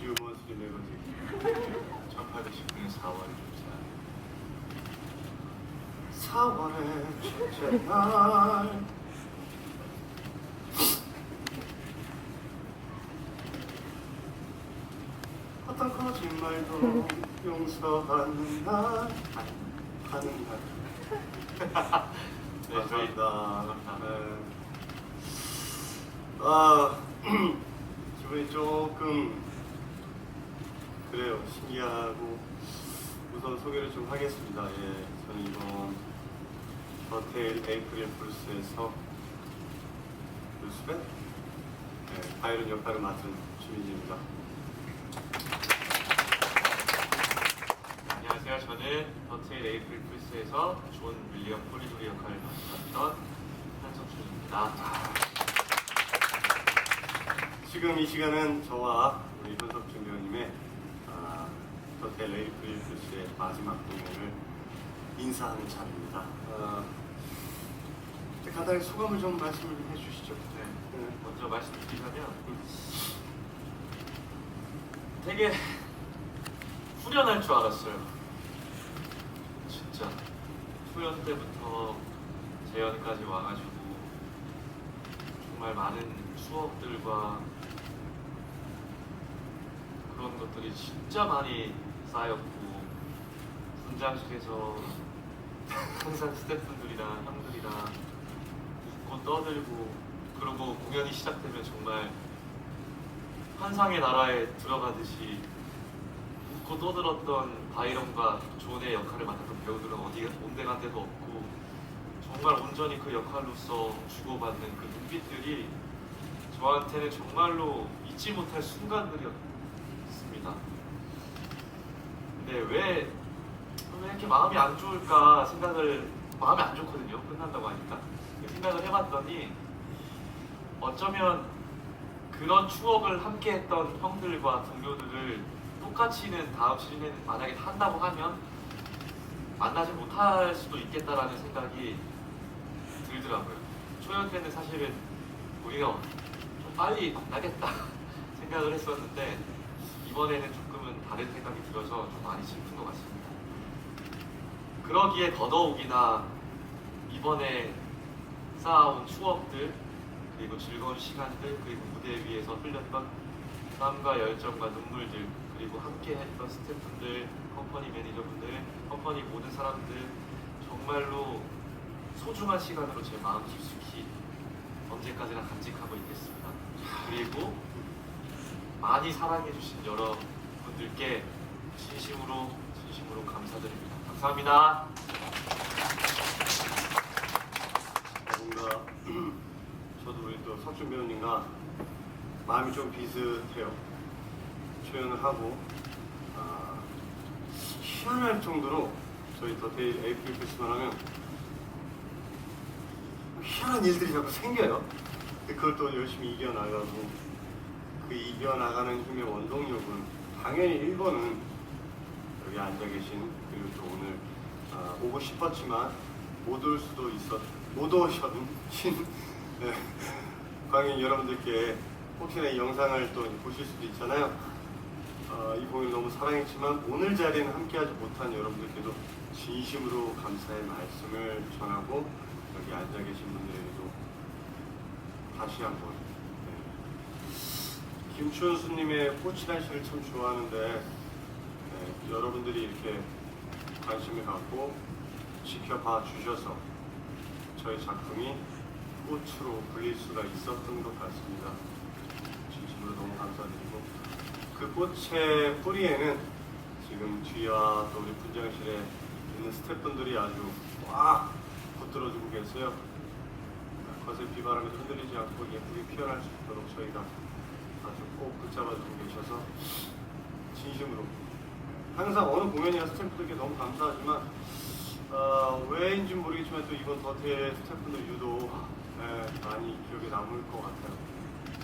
유머스리 매거진 1819년 4월 24일 4월의 첫째 날 어떤 거짓말도 용서받는 날 하는 날 네, 저희- 감사합니다 네. 아 기분이 조금 그래요 신기하고 우선 소개를 좀 하겠습니다 예 저는 이번 버테일 에이프릴 블루스에서 루스벤 네, 바이런 역할을 맡은 주민지입니다 안녕하세요. 저는 더테일 에이프릴 플스에서 존 윌리엄 포리조리 역할을 맡았던 한석준입니다. 지금 이 시간은 저와 우리 현석준 배우님의 아, 더텔 에이프릴 플스의 마지막 공연을 인사하는 차례입니다. 아, 이제 간단히 소감을 좀 말씀을 좀 해주시죠. 네, 네. 먼저 말씀드리자면 되게 후련할 줄 알았어요. 진짜 후연 때부터 재연까지 와가지고 정말 많은 추억들과 그런 것들이 진짜 많이 쌓였고 분장실에서 항상 스태프분들이랑 형들이랑 웃고 떠들고 그리고 공연이 시작되면 정말 환상의 나라에 들어가듯이 웃고 떠들었던 바이런과 존의 역할을 맡았던 배우들은 어디 온데간데도 없고 정말 온전히 그 역할로서 주고받는 그 눈빛들이 저한테는 정말로 잊지 못할 순간들이었습니다. 근데 왜, 왜 이렇게 마음이 안 좋을까 생각을 마음이 안 좋거든요. 끝난다고 하니까 생각을 해봤더니 어쩌면 그런 추억을 함께 했던 형들과 동료들을 똑같이는 다음 시즌에 만약에 한다고 하면 만나지 못할 수도 있겠다라는 생각이 들더라고요. 초연 때는 사실은 우리가 좀 빨리 만나겠다 생각을 했었는데 이번에는 조금은 다른 생각이 들어서 좀 많이 슬픈 것 같습니다. 그러기에 더더욱이나 이번에 쌓아온 추억들 그리고 즐거운 시간들 그리고 무대 위에서 흘렸던 땀과 열정과 눈물들 그리고 함께 했던 스태프분들, 컴퍼니 매니저분들, 컴퍼니 모든 사람들 정말로 소중한 시간으로 제 마음 깊숙이 언제까지나 간직하고 있겠습니다. 그리고 많이 사랑해주신 여러분들께 진심으로 진심으로 감사드립니다. 감사합니다. 뭔가 저도 우리 또 석준 배우님과 마음이 좀 비슷해요. 초연을 하고 아, 희한할 정도로 저희 더테일 에이프릴 크리스만 하면 희한한 일들이 자꾸 생겨요. 그걸 또 열심히 이겨나가고 그 이겨나가는 힘의 원동력은 당연히 1번은 여기 앉아 계신 그리고 또 오늘 아, 오고 싶었지만 못 올 수도 있었 못 오신 네, 광인 여러분들께 혹시나 이 영상을 또 보실 수도 있잖아요. 어, 이 공연 너무 사랑했지만 오늘 자리에는 함께하지 못한 여러분들께도 진심으로 감사의 말씀을 전하고 여기 앉아 계신 분들에게도 다시 한번 네. 김춘수님의 꽃이란 시를 참 좋아하는데 네, 여러분들이 이렇게 관심을 갖고 지켜봐 주셔서 저희 작품이 꽃으로 불릴 수가 있었던 것 같습니다. 진심으로 너무 감사드리고 그 꽃의 뿌리에는 지금 뒤와 또 우리 분장실에 있는 스태프분들이 아주 꽉 붙들어주고 계세요. 거센 비바람에 흔들리지 않고 예쁘게 피어날 수 있도록 저희가 아주 꼭 붙잡아주고 계셔서 진심으로 항상 어느 공연이나 스태프들께 너무 감사하지만 어, 왜인지 모르겠지만 또 이번 더테의 스태프분들 유독 예, 많이 기억에 남을 것 같아요.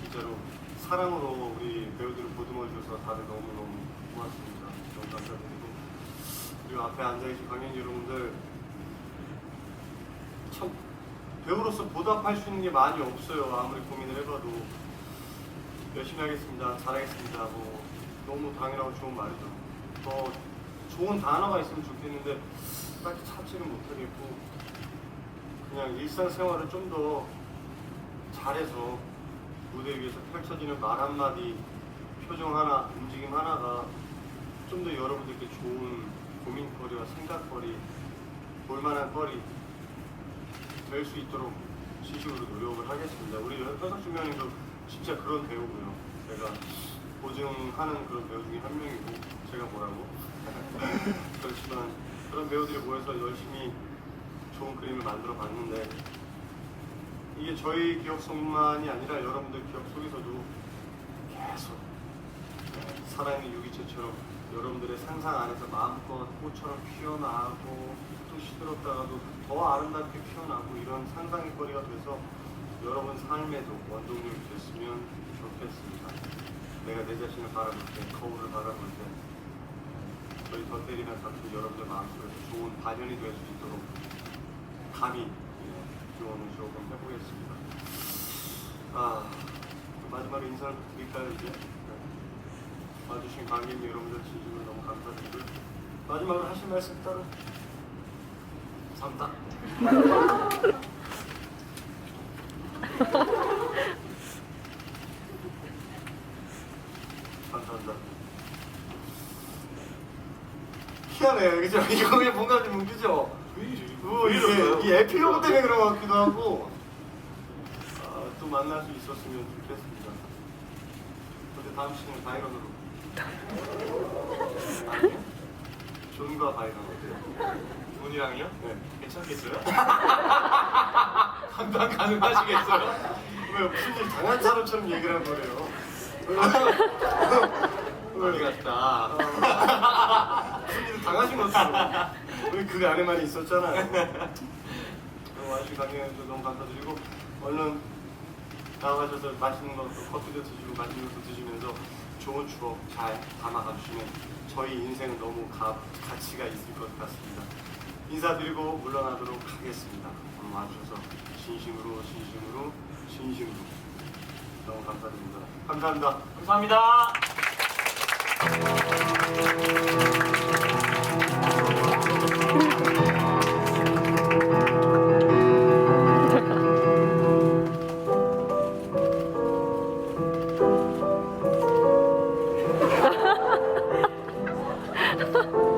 진짜로 사랑으로 우리 배우들을 보듬어 주셔서 다들 너무너무 고맙습니다. 너무 감사드리고 그리고 앞에 앉아계신 관객 여러분들 참 배우로서 보답할 수 있는 게 많이 없어요. 아무리 고민을 해봐도 열심히 하겠습니다. 잘하겠습니다. 뭐 너무 당연하고 좋은 말이죠. 더 좋은 단어가 있으면 좋겠는데 딱히 찾지는 못하겠고 그냥 일상생활을 좀 더 잘해서 무대 위에서 펼쳐지는 말 한마디, 표정 하나, 움직임 하나가 좀 더 여러분들께 좋은 고민거리와 생각거리, 볼만한 거리 될 수 있도록 시식으로 노력을 하겠습니다. 우리 현석준 배우님도 진짜 그런 배우고요. 제가 보증하는 그런 배우 중에 한 명이고 제가 뭐라고 그렇지만 그런 배우들이 모여서 열심히 좋은 그림을 만들어 봤는데 이게 저희 기억 속만이 아니라 여러분들 기억 속에서도 계속 네, 살아있는 유기체처럼 여러분들의 상상 안에서 마음껏 꽃처럼 피어나고 또 시들었다가도 더 아름답게 피어나고 이런 상상의 거리가 돼서 여러분 삶에도 원동력이 됐으면 좋겠습니다. 내가 내 자신을 바라볼 때, 거울을 바라볼 때 저희 덧대리나 같은 여러분들 마음속에서 좋은 발현이 될 수 있도록 감히 예, 조언을 조금 해보겠습니다. 아, 마지막으로 인사를 드릴까요, 이제? 네. 와주신 관객 여러분들 진심으로 너무 감사드리고요. 마지막으로 하실 말씀 따로? 삼다. 감사합니다. 희한해요, 그죠? 이거 왜 뭔가 좀 웃기죠? 뭐? 이게 이 에피로그 때문에 그런 것 같기도 하고 아, 또 만날 수 있었으면 좋겠습니다. 근데 다음 시간에 바이런으로 아니요? 존과 바이런 어때요? 분이랑요? 네. 괜찮겠어요? 감당 가능하시겠어요? 왜 무슨 일 당한 사람처럼 얘기를 한 거래요? 어디 갔다. 무슨 일 당하신 것처럼 우리 그 안에만 있었잖아요. 와주신 관계에서 너무 감사드리고 얼른 나와가셔서 맛있는 것도 커피도 드시고 맛있는 것도 드시면서 좋은 추억 잘 담아가주시면 저희 인생은 너무 가, 가치가 있을 것 같습니다. 인사드리고 물러나도록 하겠습니다. 오늘 와주셔서 진심으로 진심으로 진심으로 너무 감사드립니다. 감사합니다. 감사합니다. 哈